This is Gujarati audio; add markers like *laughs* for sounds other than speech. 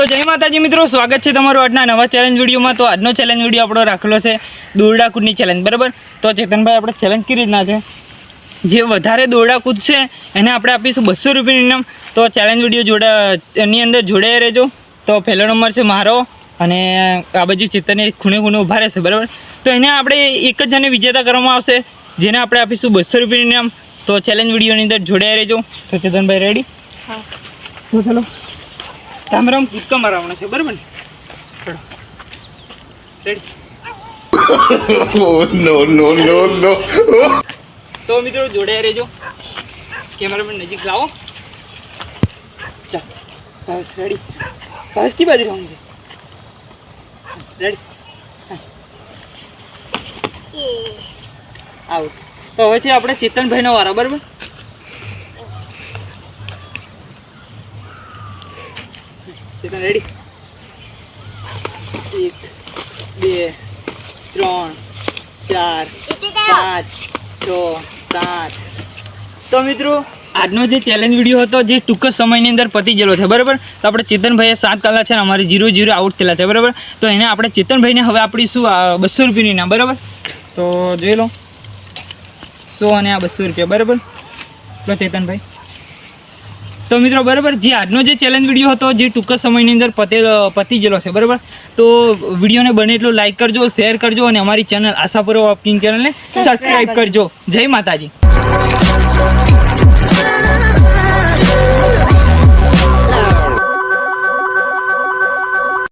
તો જય માતાજી મિત્રો સ્વાગત છે તમારું આજના નવા ચેલેન્જ વિડીયોમાં. તો આજનો ચેલેન્જ વીડિયો આપણો રાખેલો છે દોરડા કૂદની ચેલેન્જ બરાબર? તો ચેતનભાઈ આપણે ચેલેન્જ કઈ રીતના છે. જે વધારે દોરડા કૂદશે એને આપણે આપીશું બસો રૂપિયાનું ઇનામ. તો ચેલેન્જ વીડિયો જોડા એની અંદર જોડાઈ રહેજો. તો પહેલો નંબર છે મારો અને આ બાજુ ચેતનની ખૂણે ખૂણે ઊભા રહેશે બરાબર? તો એને આપણે એક જ જણને વિજેતા કરવામાં આવશે જેને આપણે આપીશું બસો રૂપિયાનું ઇનામ. તો ચેલેન્જ વિડીયોની અંદર જોડાઈ રહેજો. તો ચેતનભાઈ રેડી હા. તો ચલો. રામ રામ. કૂદકા મારવાના છે બરાબર ને? ચલો. Ready *laughs* Oh! તો મિત્રો જોડે રહેજો. પણ નજીક લાવો. ચાલ. રેડી બસ કી બાજુ રહું રેડી આવું તો હવે છે આપણે ચેતનભાઈનો વારો બરાબર? ચેતન રેડી એક બે ત્રણ ચાર પાંચ છ સાત. તો મિત્રો આજનો જે ચેલેન્જ વીડિયો હતો જે ટૂંક જ સમયની અંદર પતી ગયેલો છે બરાબર? તો આપણે ચેતનભાઈએ સાત કલાક છે ને અમારે જીરો જીરો આઉટ થયેલા છે બરાબર? તો એને આપણે ચેતનભાઈને હવે આપણી શું બસો રૂપિયાની ના બરાબર? તો જોઈ લો. સો અને આ બસો રૂપિયા બરાબર? લો ચેતનભાઈ. તો મિત્રો બરાબર જે આજનો જે ચેલેન્જ વીડિયો હતો જે ટૂંક સમયની અંદર પતે પતી ગયેલો છે બરાબર? તો વિડીયોને બને એટલું લાઈક કરજો શેર કરજો અને અમારી ચેનલ આશાપુરો વોકિંગ ચેનલને સબસ્ક્રાઈબ કરજો. જય માતાજી.